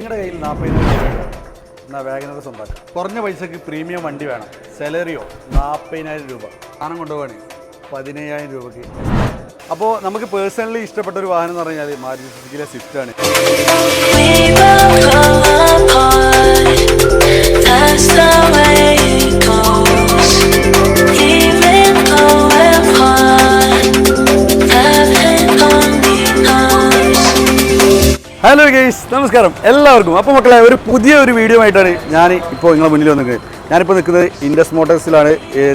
നിങ്ങളുടെ കയ്യിൽ നാൽപ്പതിനായിരം എന്നാൽ വാഗനർ സ്വന്തമാക്കാം കുറഞ്ഞ പൈസക്ക് പ്രീമിയം വണ്ടി വേണം. സെലറിയോ? നാൽപ്പതിനായിരം രൂപ. സാധനം കൊണ്ടുപോകണേ പതിനയ്യായിരം രൂപയ്ക്ക് അപ്പോൾ നമുക്ക് പേഴ്സണലി ഇഷ്ടപ്പെട്ട ഒരു വാഹനം എന്ന് പറഞ്ഞാൽ മാരുതി സുസുക്കിയിലെ സ്വിഫ്റ്റ് ആണ്. Will ഹലോ ഗെയ്സ് നമസ്കാരം. എല്ലാവർക്കും. അപ്പോൾ മക്കളെ ഒരു പുതിയ ഒരു വീഡിയോ ആയിട്ടാണ് ഞാൻ ഇപ്പോൾ നിങ്ങളുടെ മുന്നിൽ വന്നിരിക്കുന്നത് ഞാനിപ്പോൾ നിൽക്കുന്നത് ഇൻഡസ് മോട്ടോഴ്സിലാണ്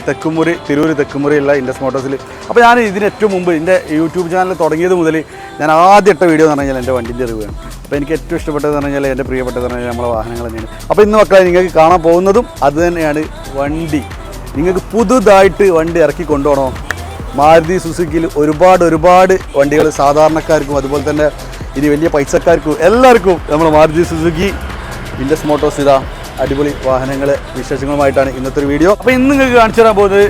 തെക്കുമുറി തിരൂർ തെക്കുമുറിയുള്ള ഇൻഡസ് മോട്ടോഴ്സിൽ അപ്പോൾ ഞാൻ ഇതിന് ഏറ്റവും മുമ്പ് എന്റെ യൂട്യൂബ് ചാനൽ തുടങ്ങിയത് മുതൽ ഞാൻ ആദ്യം ഇട്ട വീഡിയോ എന്ന് പറഞ്ഞാൽ എന്റെ വണ്ടിന്റെ റിവ്യൂയാണ് അപ്പോൾ എനിക്ക് ഏറ്റവും ഇഷ്ടപ്പെട്ടതെന്ന് പറഞ്ഞാൽ എന്റെ പ്രിയപ്പെട്ടതെന്ന് പറഞ്ഞാൽ നമ്മളെ വാഹനങ്ങൾ തന്നെയാണ്. അപ്പോൾ ഇന്ന് മക്കളെ നിങ്ങൾക്ക് കാണാൻ പോകുന്നതും അത് തന്നെയാണ് വണ്ടി. നിങ്ങൾക്ക് പുതുതായിട്ട് വണ്ടി ഇറക്കി കൊണ്ടുപോകണോ? മാരുതി സുസുക്കിയിൽ ഒരുപാട് ഒരുപാട് വണ്ടികൾ സാധാരണക്കാർക്കും അതുപോലെ തന്നെ ഇനി വലിയ പൈസക്കാർക്കും എല്ലാവർക്കും നമ്മൾ മാരുതി സുസുക്കി ഇൻഡസ് മോട്ടോസ് ഇതാ അടിപൊളി വാഹനങ്ങൾ വിശേഷങ്ങളുമായിട്ടാണ് ഇന്നത്തെ ഒരു വീഡിയോ. അപ്പോൾ ഇന്ന് നിങ്ങൾക്ക് കാണിച്ചു തരാൻ പോകുന്നത്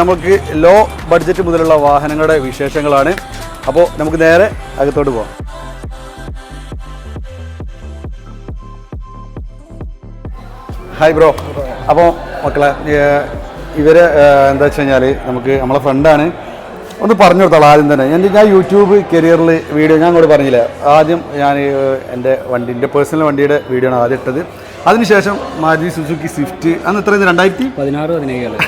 നമുക്ക് ലോ ബഡ്ജറ്റ് മുതലുള്ള വാഹനങ്ങളുടെ വിശേഷങ്ങളാണ്. അപ്പോൾ നമുക്ക് നേരെ അകത്തോട്ട് പോകാം ഹായ് ബ്രോ അപ്പോൾ മക്കളെ ഇവരെ എന്താ വെച്ച് കഴിഞ്ഞാൽ നമുക്ക് നമ്മളെ ഫ്രണ്ടാണ് ഒന്ന് പറഞ്ഞു കൊടുത്തോളാം ആദ്യം തന്നെ. എന്റെ ഞാൻ യൂട്യൂബ് കരിയറിൽ വീഡിയോ ഞാൻ അങ്ങോട്ട് പറഞ്ഞില്ല? ആദ്യം ഞാൻ എന്റെ വണ്ടി എന്റെ പേഴ്സണൽ വണ്ടിയുടെ വീഡിയോ ആണ് ആദ്യം ഇട്ടത്. അതിനുശേഷം മാരുതി സുസുക്കി സ്വിഫ്റ്റ്. അന്ന് ഇത്രയും രണ്ടായിരത്തി? പതിനാറ് പതിനേഴ്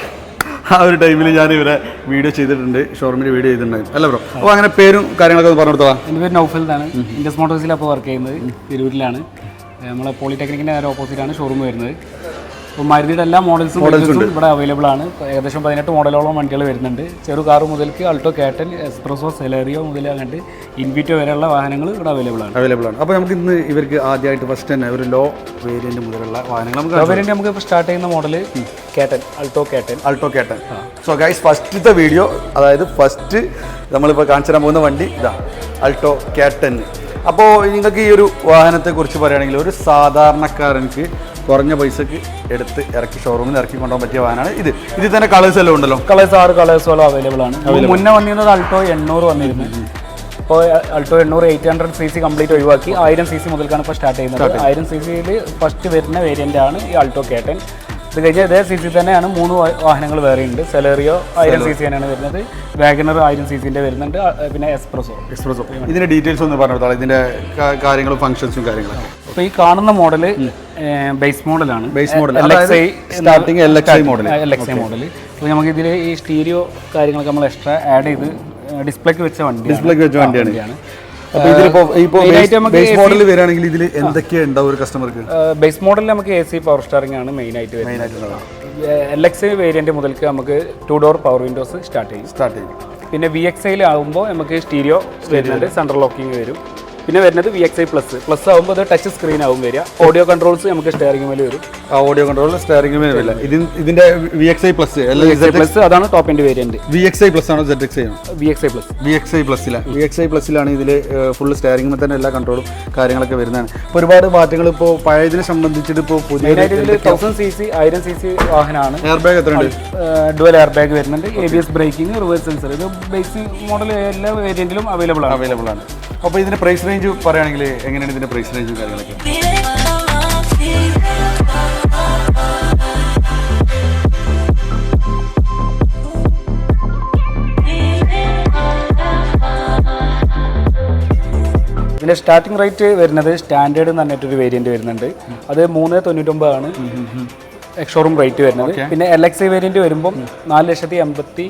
ആ ഒരു ടൈമിൽ ഞാൻ ഇവരെ വീഡിയോ ചെയ്തിട്ടുണ്ട്. ഷോറൂമിൽ വീഡിയോ ചെയ്തിട്ടുണ്ടായിരുന്നു. അല്ല ബ്രോ അപ്പോൾ അങ്ങനെ പേരും കാര്യങ്ങളൊക്കെ ഒന്ന് പറഞ്ഞു കൊടുത്തോളാം എന്റെ പേര് നൗഫൽ എന്നാണ് ഇൻഡസ് മോട്ടോഴ്സിലാണ് അപ്പോൾ വർക്ക് ചെയ്യുന്നത്. തിരൂരിലാണ്. നമ്മളെ പോളിടെക്നിക്കിന്റെ നേരെ ഓപ്പോസിറ്റാണ് ഷോറൂം വരുന്നത്. അപ്പോൾ മരുതിയുടെ എല്ലാ മോഡൽസും ഇവിടെ അവൈലബിൾ ആണ്. ഏകദേശം പതിനെട്ട് മോഡലോളം വണ്ടികൾ വരുന്നുണ്ട്. ചെറു കാർ മുതൽക്ക് അൾട്ടോ കാറ്റൻ എക്സ്പ്രസോ സെലേറിയോ മുതൽ അങ്ങോട്ട് ഇൻവിറ്റോ വരെയുള്ള വാഹനങ്ങൾ ഇവിടെ അവൈലബിൾ ആണ്. അവൈലബിൾ ആണ്. അപ്പോൾ നമുക്ക് ഇന്ന് ഇവർക്ക് ആദ്യമായിട്ട് ഫസ്റ്റ് തന്നെ ഒരു ലോ വേരിയന്റ് മുതലുള്ള വാഹനങ്ങൾ നമുക്ക് ലോ വേരിയന്റ് നമുക്ക് സ്റ്റാർട്ട് ചെയ്യുന്ന model K ten Alto K ten Alto K ten so guys ഫസ്റ്റത്തെ വീഡിയോ അതായത് ഫസ്റ്റ് നമ്മളിപ്പോൾ കാണിച്ചു തരാൻ പോകുന്ന വണ്ടി ഇതാ അൾട്ടോ കാറ്റൻ അപ്പോൾ നിങ്ങൾക്ക് ഈ ഒരു വാഹനത്തെക്കുറിച്ച് പറയുകയാണെങ്കിൽ ഒരു സാധാരണക്കാരനക്ക് കുറഞ്ഞ പൈസക്ക് എടുത്ത് ഇറക്കി ഷോറൂമിൽ ഇറക്കി കൊണ്ടുപോകാൻ പറ്റിയ വാഹനമാണ് ഇത്. ഇതിൽ തന്നെ കളേഴ്സ് എല്ലാം ഉണ്ടല്ലോ? കളേഴ്സ് ആറ് കളേഴ്സോളം അവൈലബിൾ ആണ്. മുന്നേ വന്നിരുന്നത് അൾട്ടോ എണ്ണൂറ് വന്നിരുന്നു. ഇപ്പോൾ അൾട്ടോ എണ്ണൂറ് eight hundred C C complete ഒഴിവാക്കി ആയിരം സി സി മുതൽക്കാണ് ഇപ്പോൾ സ്റ്റാർട്ട് ചെയ്യുന്നത്. ആയിരം സി സിയിൽ ഫസ്റ്റ് വരുന്ന വേരിയന്റ് ആണ് ഈ അൾട്ടോ കേട്ടൻ ഇത് കഴിഞ്ഞാൽ ഇതേ സി സി തന്നെയാണ് മൂന്ന് വാഹനങ്ങൾ വേറെ ഉണ്ട്. സെലേറിയോ ആയിരം സി സി തന്നെയാണ് വരുന്നത്. വാഗനർ ആയിരം സി സിന്റെ വരുന്നുണ്ട്. പിന്നെ എക്സ്പ്രസോ എക്സ്പ്രസോ ഇതിന്റെ ഡീറ്റെയിൽസ് ഒന്ന് പറഞ്ഞു ഇതിന്റെ കാര്യങ്ങളും ഫംഗ്ഷൻസും കാര്യങ്ങളും അപ്പോൾ ഈ കാണുന്ന മോഡൽ ബേസ് മോഡലാണ് base model starting L X I model L X I model അപ്പോൾ നമുക്ക് ഇതിൽ ഈ സ്റ്റീരിയോ കാര്യങ്ങളൊക്കെ നമ്മൾ എക്സ്ട്രാ ആഡ് ചെയ്ത് ഡിസ്പ്ലേക്ക് വെച്ച വണ്ടി ഡിസ്പ്ലേക്ക് വെച്ച വണ്ടിയാണ്. ബേസ് മോഡൽ വരികയാണെങ്കിൽ ഇതിൽ എന്തൊക്കെയാ ഉണ്ടാവും ഒരു കസ്റ്റമർക്ക് ബേസ് മോഡലിൽ നമുക്ക് എ സി പവർ സ്റ്റാറിംഗ് ആണ് മെയിൻ ആയിട്ട് വരുന്നത്. എൽ എക്സ് വേരിയന്റ് മുതൽക്ക് നമുക്ക് two door power windows start ചെയ്യും. സ്റ്റാർട്ട് ചെയ്യും. പിന്നെ വി എക്സ് ഐയിൽ ആകുമ്പോൾ നമുക്ക് സ്റ്റീരിയോ വരുന്നുണ്ട് സെൻട്രൽ ലോക്കിംഗ് വരും. പിന്നെ വരുന്നത് V X I plus plus ആകുമ്പോൾ അത് ടച്ച് സ്ക്രീൻ ആവും വരിക. ഓഡിയോ കൺട്രോൾസ് നമുക്ക് സ്റ്റിയറിംഗ് മേലെ വരും. ആ ഓഡിയോ കൺട്രോൾ സ്റ്റാറിംഗ് വരില്ല. ഇതിൻ ഇതിന്റെ V X I plus plus അതാണ് top end variant V X I plus ആണോ സെഡ് എക്സ് ഐ ആണോ? V X I plus V X I പ്ലസ്സിലാണ് V X I പ്ലസ്സിലാണ് ഇതിൽ ഫുൾ സ്റ്റാരിംഗ് തന്നെ എല്ലാ കൺട്രോളും കാര്യങ്ങളൊക്കെ വരുന്നതാണ്. ഇപ്പോൾ ഒരുപാട് മാറ്റങ്ങൾ ഇപ്പോൾ പഴയതിനെ സംബന്ധിച്ചിട്ട് ഇപ്പോൾ പുതിയ തൗസൻഡ് സി സി ആയിരം സി സി വാഹനമാണ് എയർ ബാഗ് എത്ര ഡുവൽ എയർ ബാഗ് വരുന്നുണ്ട് A B S braking reverse sensor ഇത് ബേസിക് മോഡൽ എല്ലാ വേരിയന്റിലും അവൈലബിൾ ആണ്. അവൈലബിൾ ആണ്. അപ്പോൾ ഇതിന്റെ പ്രൈസ് റേഞ്ച് പറയുകയാണെങ്കിൽ എങ്ങനെയാണ് ഇതിന്റെ പ്രൈസ് റേഞ്ചും കാര്യങ്ങളൊക്കെ? ഇതിന്റെ സ്റ്റാർട്ടിംഗ് റേറ്റ് വരുന്നത് സ്റ്റാൻഡേർഡ് എന്ന് പറഞ്ഞിട്ടൊരു വേരിയന്റ് വരുന്നുണ്ട്. അത് മൂന്ന് തൊണ്ണൂറ്റൊമ്പതാണ് എക്സോറൂം റേറ്റ് വരുന്നത്. പിന്നെ എൽ എക്സ് വേരിയന്റ് വരുമ്പോൾ നാല് ലക്ഷത്തി എൺപത്തി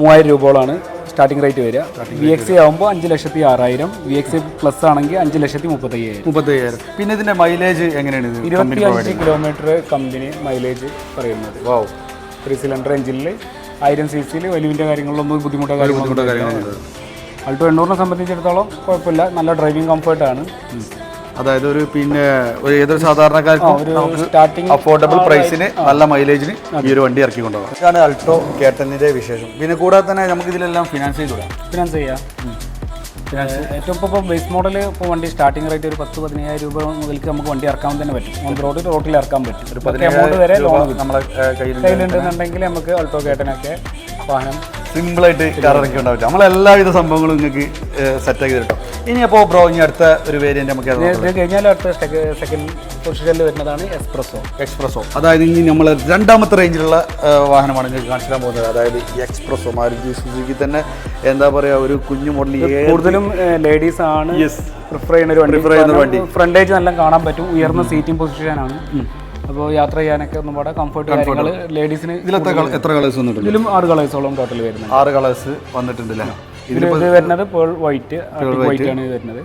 മൂവായിരം രൂപയോളാണ് സ്റ്റാർട്ടിംഗ് റേറ്റ് വരിക. വി എക്സ് എ ആകുമ്പോൾ അഞ്ച് ലക്ഷത്തി ആറായിരം. വി എക്സ് എ പ്ലസ് ആണെങ്കിൽ അഞ്ച് ലക്ഷത്തി മുപ്പത്തയ്യായിരം. മുപ്പത്തയ്യായിരം. പിന്നെ ഇതിന്റെ മൈലേജ് എങ്ങനെയാണ് ഇത് ഇരുപത്തി അഞ്ച് കിലോമീറ്റർ കമ്പനി മൈലേജ് പറയുന്നത്. വാവ് ത്രീ സിലിണ്ടർ എഞ്ചിനിൽ ആയിരം സി സിയിൽ വലിവിന്റെ കാര്യങ്ങളിലൊന്നും ബുദ്ധിമുട്ടോ കാര്യങ്ങളൊന്നും അൾട്ടോ എണ്ണൂറിനെ സംബന്ധിച്ചിടത്തോളം കുഴപ്പമില്ല. നല്ല ഡ്രൈവിംഗ് കംഫർട്ടാണ് അതായത് ഒരു പിന്നെ ഒരു ഏതൊരു സാധാരണക്കാർക്കും അഫോർഡബിൾ പ്രൈസിന് നല്ല മൈലേജിന് ഈ ഒരു വണ്ടി ഇറക്കി കൊണ്ടുപോകാം. ഇതാണ് അൾട്ടോ കേട്ടനിന്റെ വിശേഷം. പിന്നെ കൂടാതെ തന്നെ നമുക്ക് ഇതിലെല്ലാം ഫിനാൻസ് ചെയ്ത് ഫിനാൻസ് ചെയ്യാം. ഏറ്റവും ഇപ്പോൾ ബേസ് മോഡൽ ഇപ്പോൾ വണ്ടി സ്റ്റാർട്ടിംഗ് റേറ്റ് ഒരു പത്ത് പതിനയ്യായിരം രൂപ മുതൽക്ക് നമുക്ക് വണ്ടി ഇറക്കാൻ തന്നെ പറ്റും. ഓൺ റോഡ് റോട്ടിൽ ഇറക്കാൻ പറ്റും. ഒരു എമൗണ്ട് വരെ ലോൺ നമ്മുടെ കയ്യിലുണ്ടെന്നുണ്ടെങ്കിൽ നമുക്ക് അൾട്ടോ കേട്ടനൊക്കെ വാഹനം സിമ്പിളായിട്ട് കാർ ഇറക്കി പറ്റും. നമ്മളെല്ലാവിധ സംഭവങ്ങളും നിങ്ങൾക്ക് സെറ്റ് ആക്കി തരട്ടോ. ഇനി അപ്പോൾ ബ്രോ ഇനി അടുത്ത ഒരു വേരിയന്റ് നമുക്ക് ഇത് കഴിഞ്ഞാൽ അടുത്ത സെക്കൻഡ് പൊസിഷനിൽ വരുന്നതാണ് എക്സ്പ്രസോ എക്സ്പ്രസോ അതായത് ഇനി നമ്മൾ രണ്ടാമത്തെ റേഞ്ചിലുള്ള വാഹനമാണ് നിങ്ങൾക്ക് കാണിച്ചു തരാൻ പോകുന്നത്. അതായത് ഈ എക്സ്പ്രസോ മാരുതി സുസുക്കി തന്നെ എന്താ പറയുക ഒരു കുഞ്ഞു മോഡൽ കൂടുതലും ലേഡീസ് ആണ് പ്രിഫർ ചെയ്യുന്ന ഒരു വണ്ടി. വണ്ടി. ഫ്രണ്ടേജ് നല്ല കാണാൻ പറ്റും. ഉയർന്ന സീറ്റിംഗ് പൊസിഷനാണ് അപ്പോൾ യാത്ര ചെയ്യാനൊക്കെ ഒന്നും കൂടെ കംഫർട്ട് കാര്യങ്ങൾ ലേഡീസിന് ഇതിൽ എത്ര കളേഴ്സ് വന്നിട്ടുണ്ട്? ഇതിലും ആറ് കളേഴ്സോളം ടോട്ടൽ വരുന്നത് ആറ് കളേഴ്സ് വന്നിട്ടുണ്ട് അല്ലേ ഇതിൽ ഇത് വരുന്നത് പേൾ വൈറ്റ് വൈറ്റ് ആണ് വരുന്നത്.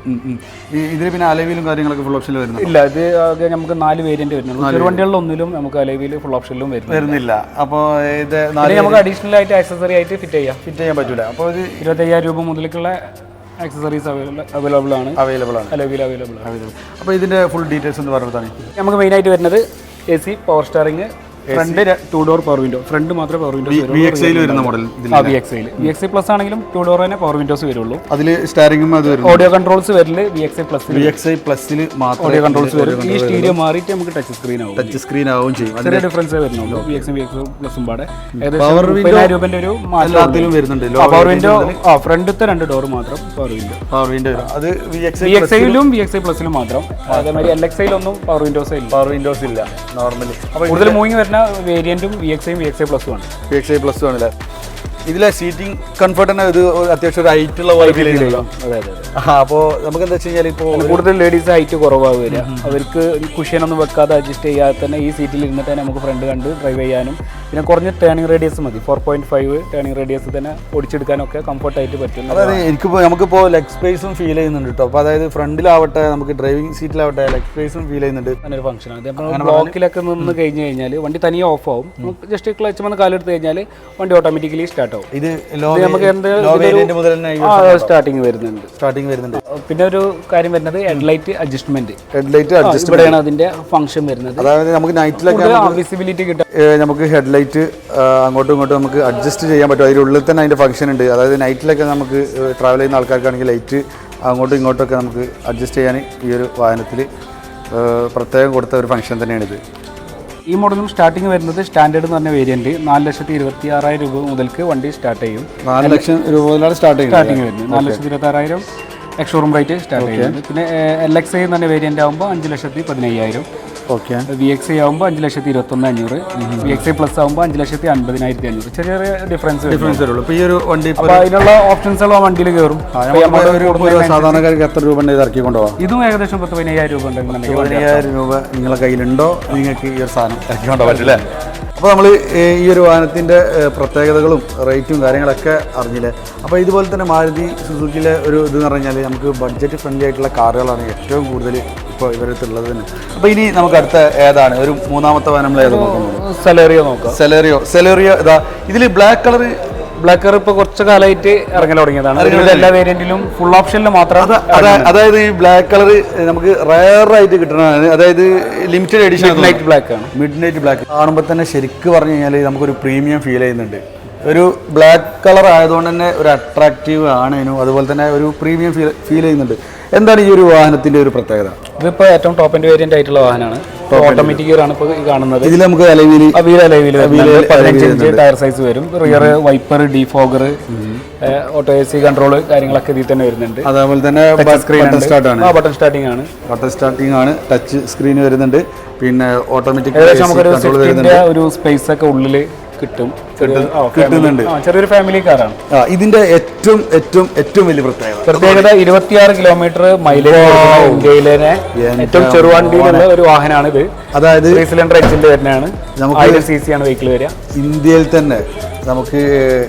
ഇതിൽ പിന്നെ അലവിലും കാര്യങ്ങളൊക്കെ ഫുൾ ഓപ്ഷനിൽ വരുന്നത് ഇല്ല ഇത് ആകെ നമുക്ക് നാല് വേരിയന്റ് വരുന്നുള്ളൂ. ചെറുവണ്ടികളിലൊന്നിലും നമുക്ക് അലവിൽ ഫുൾ ഓപ്ഷനിലും വരുന്നത് വരുന്നില്ല. അപ്പോൾ ഇത് നമുക്ക് അഡീഷണൽ ആയിട്ട് ആക്സസറി ആയിട്ട് ഫിറ്റ് ചെയ്യാം. ഫിറ്റ് ചെയ്യാൻ പറ്റൂല. അപ്പോൾ ഇത് ഇരുപത്തയ്യായിരം രൂപ മുതലേക്കുള്ള ആക്സസറീസ് അവൈലബിൾ ആണ്. അവൈലബിൾ ആണ്. അലവിയിൽ അവൈലബിൾ ആണ്. അവൈലബിൾ അപ്പോൾ ഇതിന്റെ ഫുൾ ഡീറ്റെയിൽസ് എന്ന് പറഞ്ഞതാണ് നമുക്ക് മെയിൻ ആയിട്ട് വരുന്നത് A C power steering front two door power window front മാത്രമേ പവർ വിൻഡോസ് വരുന്ന മോഡൽ വി എക്സ് ഐയിൽ വി എക്സ് ഐ പ്ലസ് ആണെങ്കിലും ടു ഡോർ തന്നെ പവർ വിൻഡോസ് വരുള്ളൂ അതിൽ സ്റ്റാരിംഗും അത് ഓഡിയോ കൺട്രോൾസ് വരില്ല V X I plus V X I പ്ലസിൽ audio controls വരും ഈ സ്റ്റീരിയോ മാറിയിട്ട് നമുക്ക് ടച്ച് സ്ക്രീൻ ആവും ടച്ച് സ്ക്രീൻ ആവും ചെയ്യും ചെറിയ ഡിഫറൻസ് വരുന്നുള്ളൂ വി എക്സ് വി എക്സ് പ്ലസും പാടെ പവർ വിൻഡോ രൂപന്റെ ഒരു മാറ്റം വരുന്നുണ്ട് പവർ വിൻഡോ ആ ഫ്രണ്ടിലത്തെ രണ്ട് ഡോർ മാത്രം പവർ വിൻഡോ പവർ വിൻഡോ അത് വി എക്സ് വി എക്സ് ഐയിലും വി എക്സ് ഐ പ്ലസിലും മാത്രം അതേമാതിരി എൽ എക്സ് ഐയിലൊന്നും പവർ വിൻഡോസ് ഇല്ല പവർ വിൻഡോസ് ഇല്ല നോർമലി കൂടുതൽ മൂവിങ് വരുന്ന വേരിയന്റും വി എക്സ് ഐയും വി എക്സ് ഐ പ്ലസ് ആണ്. വി എക്സ് ഐ പ്ലസ് ആണല്ലേ? ഇതിലെ സീറ്റിംഗ് കംഫർട്ട് തന്നെ ഇത് ഒരു അത്യാവശ്യം ഒരു ഹൈറ്റ് ഉള്ള അതെ അതെ അപ്പോൾ നമുക്ക് എന്താ വെച്ച് കഴിഞ്ഞാൽ ഇപ്പോൾ കൂടുതൽ ലേഡീസ് ഹൈറ്റ് കുറവാകുക അവർക്ക് കുഷ്യൻ ഒന്നും വെക്കാതെ അഡ്ജസ്റ്റ് ചെയ്യാതെ തന്നെ ഈ സീറ്റിൽ ഇരുന്നിട്ട് തന്നെ നമുക്ക് ഫ്രണ്ട് കണ്ട് ഡ്രൈവ് ചെയ്യാനും പിന്നെ കുറഞ്ഞ ടേണിംഗ് റേഡിയസ് മതി. Four point five turning radius തന്നെ ഓടിച്ചെടുക്കാനൊക്കെ കംഫർട്ടായിട്ട് പറ്റും. അതായത് എനിക്കിപ്പോൾ നമുക്കിപ്പോൾ ലെഗ് സ്പേസും ഫീൽ ചെയ്യുന്നുണ്ട് കേട്ടോ അപ്പോൾ അതായത് ഫ്രണ്ടിലാവട്ടെ നമുക്ക് ഡ്രൈവിംഗ് സീറ്റിലാവട്ടെ ലെഗ് സ്പേസും ഫീൽ ചെയ്യുന്നുണ്ട്. അങ്ങനെ ഒരു ഫംഗ്ഷനാണ് നമ്മൾ ബ്ലോക്കിലൊക്കെ നിന്ന് കഴിഞ്ഞ് കഴിഞ്ഞാൽ വണ്ടി തനിയെ ഓഫ് ആവും. ജസ്റ്റ് ക്ലച്ച് വന്ന് കാലെടുത്ത് കഴിഞ്ഞാൽ വണ്ടി ഓട്ടോമാറ്റിക്കലി സ്റ്റാർട്ട് ആവും ഇത് നമുക്ക് സ്റ്റാർട്ടിങ് വരുന്നുണ്ട്. സ്റ്റാർട്ടിങ് വരുന്നുണ്ട്. പിന്നെ ഒരു കാര്യം വരുന്നത് ഹെഡ്ലൈറ്റ് അഡ്ജസ്റ്റ്മെന്റ് ഹെഡ്ലൈറ്റ് അഡ്ജസ്റ്റ് ഇവിടെയാണ് അതിന്റെ ഫംഗ്ഷൻ വരുന്നത്. അതായത് നമുക്ക് നൈറ്റിലൊക്കെ വിസിബിലിറ്റി കിട്ടും. നമുക്ക് ഹെഡ്ലൈറ്റ് അങ്ങോട്ടും ഇങ്ങോട്ടും നമുക്ക് അഡ്ജസ്റ്റ് ചെയ്യാൻ പറ്റും. അതിനുള്ളിൽ തന്നെ അതിന്റെ ഫംഗ്ഷൻ ഉണ്ട്. അതായത് നൈറ്റിലൊക്കെ നമുക്ക് ട്രാവൽ ചെയ്യുന്ന ആൾക്കാർക്കാണെങ്കിൽ ലൈറ്റ് അങ്ങോട്ടും ഇങ്ങോട്ടും ഒക്കെ നമുക്ക് അഡ്ജസ്റ്റ് ചെയ്യാൻ ഈ ഒരു വാഹനത്തിൽ പ്രത്യേകം കൊടുത്ത ഒരു ഫംഗ്ഷൻ തന്നെയാണിത്. ഈ മോഡലും സ്റ്റാർട്ടിങ് വരുന്നത് സ്റ്റാൻഡേർഡ് എന്ന് പറഞ്ഞ വേരിയന്റ് നാല് ലക്ഷത്തി ഇരുപത്തി ആറായിരം രൂപ മുതൽക്ക് വണ്ടി സ്റ്റാർട്ട് ചെയ്യും. നാല് ലക്ഷം രൂപ മുതലാണ് സ്റ്റാർട്ട് ചെയ്യുന്നത് സ്റ്റാർട്ടിങ് വരുന്നത്. നാല് ലക്ഷത്തി ഇരുപത്തി ആറായിരം എക്സ്ഷോറൂം റേറ്റ് സ്റ്റാർട്ട് ചെയ്യുന്നത്. പിന്നെ എൽ എക്സ് ഐ എന്ന് പറഞ്ഞ വേരിയന്റ് ആകുമ്പോൾ അഞ്ച് ലക്ഷത്തി പതിനയ്യായിരം. ഓക്കെ വി എക്സ് ഐ ആകുമ്പോൾ അഞ്ച് ലക്ഷത്തി ഇരുപത്തൊന്ന് അഞ്ഞൂറ്. വി എക്സ് ഐ പ്ലസ് ആകുമ്പോൾ അഞ്ച് ലക്ഷത്തി അൻപതിനായിരത്തി അഞ്ഞൂറ്. ചെറിയ ചെറിയ ഡിഫറൻസ് ഡിഫറൻസ് വരുള്ളൂ. ഈ ഒരു വണ്ടി അപ്പോൾ അതിനുള്ള ഓപ്ഷൻസ് ആ വണ്ടിയിൽ കയറും. ഒരു ഒരു സാധാരണക്കാർക്ക് എത്ര രൂപ ഇത് ഇറക്കി കൊണ്ടുപോകാം ഇതും ഏകദേശം പത്ത് പതിനയ്യായിരം രൂപ ഉണ്ടെന്നുണ്ടെങ്കിൽ പതിനയ്യായിരം രൂപ നിങ്ങളുടെ കയ്യിലുണ്ടോ? നിങ്ങൾക്ക് ഈ ഒരു സാധനം ഇറക്കി കൊണ്ടുപോകാൻ പറ്റില്ലേ. അപ്പോൾ നമ്മൾ ഈ ഒരു വാഹനത്തിന്റെ പ്രത്യേകതകളും റേറ്റും കാര്യങ്ങളൊക്കെ അറിഞ്ഞില്ലേ? അപ്പോൾ ഇതുപോലെ തന്നെ മാരുതി സുസുക്കിയിലെ ഒരു ഇത് എന്ന് പറഞ്ഞാൽ നമുക്ക് ബഡ്ജറ്റ് ഫ്രണ്ട്ലി ആയിട്ടുള്ള കാറുകളാണ് ഏറ്റവും കൂടുതൽ ഇപ്പോൾ ഇവരടുത്തുള്ളതിന്. അപ്പോൾ ഇനി നമുക്ക് അടുത്ത ഏതാണ്? ഒരു മൂന്നാമത്തെ നമ്മൾ ഏത് നോക്കുന്നത് സെലേറിയോ നോക്കാം. സെലേറിയോ. സെലേറിയോ ഇതാ ഇതിൽ ബ്ലാക്ക് കളർ ബ്ലാക്ക് കളർ ഇപ്പോൾ കുറച്ച് കാലമായിട്ട് ഇറങ്ങാൻ തുടങ്ങിയതാണ്. എല്ലാ വേരിയന്റിലും ഫുൾ ഓപ്ഷനിൽ മാത്രം അതായത് ഈ ബ്ലാക്ക് കളർ നമുക്ക് റയർ ആയിട്ട് കിട്ടണതാണ് അതായത് ലിമിറ്റഡ് എഡിഷൻ ലൈറ്റ് ബ്ലാക്ക് ആണ്. മിഡ് നൈറ്റ് ബ്ലാക്ക് കാണുമ്പോൾ തന്നെ ശരിക്കും പറഞ്ഞു കഴിഞ്ഞാൽ നമുക്കൊരു പ്രീമിയം ഫീൽ ചെയ്യുന്നുണ്ട്. ഒരു ബ്ലാക്ക് കളർ ആയതുകൊണ്ട് തന്നെ ഒരു അട്രാക്റ്റീവ് ആണ് ഇതിനും അതുപോലെ തന്നെ ഒരു പ്രീമിയം ഫീൽ ഫീൽ ചെയ്യുന്നുണ്ട്. എന്താണ് ഈ ഒരു വാഹനത്തിന്റെ ഒരു പ്രത്യേകത? ഇതിപ്പോൾ ഏറ്റവും ടോപ്പ് ആൻഡ് വേരിയന്റ് ആയിട്ടുള്ള വാഹനമാണ്. ഓട്ടോമാറ്റിക് ഗിയറാണ് ഇപ്പോൾ കാണുന്നത്. ഇതിൽ നമുക്ക് അലവിൽ അവീല ലൈവിൽ പതിനഞ്ച് ഇഞ്ച് ടയർ സൈസ് വരും. Rear wiper defogger auto A C control കാര്യങ്ങളൊക്കെ ഇതിൽ തന്നെ വരുന്നുണ്ട്. അതേപോലെ തന്നെ ബട്ടൺ സ്റ്റാർട്ട് ആണ്. ബട്ടൺ സ്റ്റാർട്ടിംഗ് ആണ്. ബട്ടൺ സ്റ്റാർട്ടിംഗ് ആണ്. ടച്ച് സ്ക്രീൻ വരുന്നുണ്ട്. പിന്നെ ഓട്ടോമാറ്റിക് ഒരു സ്പേസ് ഒക്കെ ഉള്ളിൽ കിട്ടും. കിട്ടുന്നുണ്ട്. ചെറിയൊരു ഫാമിലി കാറാണ്. ഇതിന്റെ ഏറ്റവും ഏറ്റവും ഏറ്റവും വലിയ പ്രത്യേകത. പ്രത്യേകത ഇരുപത്തിയാറ് കിലോമീറ്റർ മൈലേജ് ഇന്ത്യയിലെ ഏറ്റവും ചെറുവണ്ടിയിലുള്ള ഒരു വാഹനമാണ് ഇത് അതായത് സിലിണ്ടർ എഞ്ചിന്റെ വരുന്നതാണ്. നമുക്ക് സി സി ആണ് വെഹിക്കിൾ വരിക. ഇന്ത്യയിൽ തന്നെ നമുക്ക്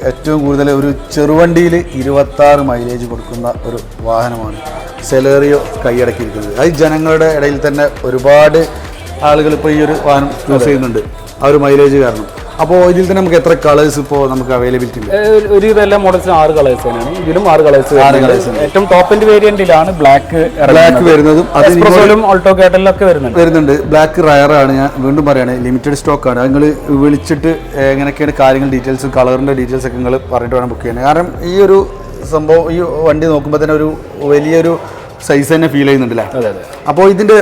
ഏറ്റവും കൂടുതൽ ഒരു ചെറുവണ്ടിയിൽ ഇരുപത്തി ആറ് മൈലേജ് കൊടുക്കുന്ന ഒരു വാഹനമാണ് സെലേറിയോ കൈയടക്കിയിരിക്കുന്നത്. അത് ജനങ്ങളുടെ ഇടയിൽ തന്നെ ഒരുപാട് ആളുകൾ ഇപ്പോൾ ഈ ഒരു വാഹനം യൂസ് ചെയ്യുന്നുണ്ട്. ആ ഒരു മൈലേജ് കാരണം. അപ്പോൾ ഇതിൽ തന്നെ നമുക്ക് എത്ര കളേഴ്സ് ഇപ്പോൾ നമുക്ക് അവൈലബിലിറ്റി ഉണ്ട്? ഒരു- ഇതെല്ലാം മോഡൽസിന് ആറ് കളേഴ്സ് തന്നെയാണ്. ഇതിലും ആറ് കളേഴ്സ് ആറ് കളേഴ്സ് ഏറ്റവും ടോപ്പ് എൻഡ് വേരിയന്റിലാണ് ബ്ലാക്ക് ബ്ലാക്ക് വരുന്നതും അത് എക്സ്പ്രസോയിലും ഓൾട്ടോ കേട്ടലിലൊക്കെ വരുന്നുണ്ട്. വരുന്നുണ്ട്. ബ്ലാക്ക് റയറാണ് ഞാൻ വീണ്ടും പറയാണ് ലിമിറ്റഡ് സ്റ്റോക്ക് ആണ്. നിങ്ങൾ വിളിച്ചിട്ട് എങ്ങനെയൊക്കെയാണ് കാര്യങ്ങൾ ഡീറ്റെയിൽസ് കളറിന്റെ ഡീറ്റെയിൽസ് ഒക്കെ നിങ്ങൾ പറഞ്ഞിട്ട് വേണം ബുക്ക് ചെയ്യാൻ. കാരണം ഈ ഒരു സംഭവം ഈ വണ്ടി നോക്കുമ്പോൾ തന്നെ ഒരു വലിയൊരു സൈസ് തന്നെ ഫീൽ ചെയ്യുന്നുണ്ടല്ലേ? അതെ അതെ. അപ്പോൾ ഇതിന്റെ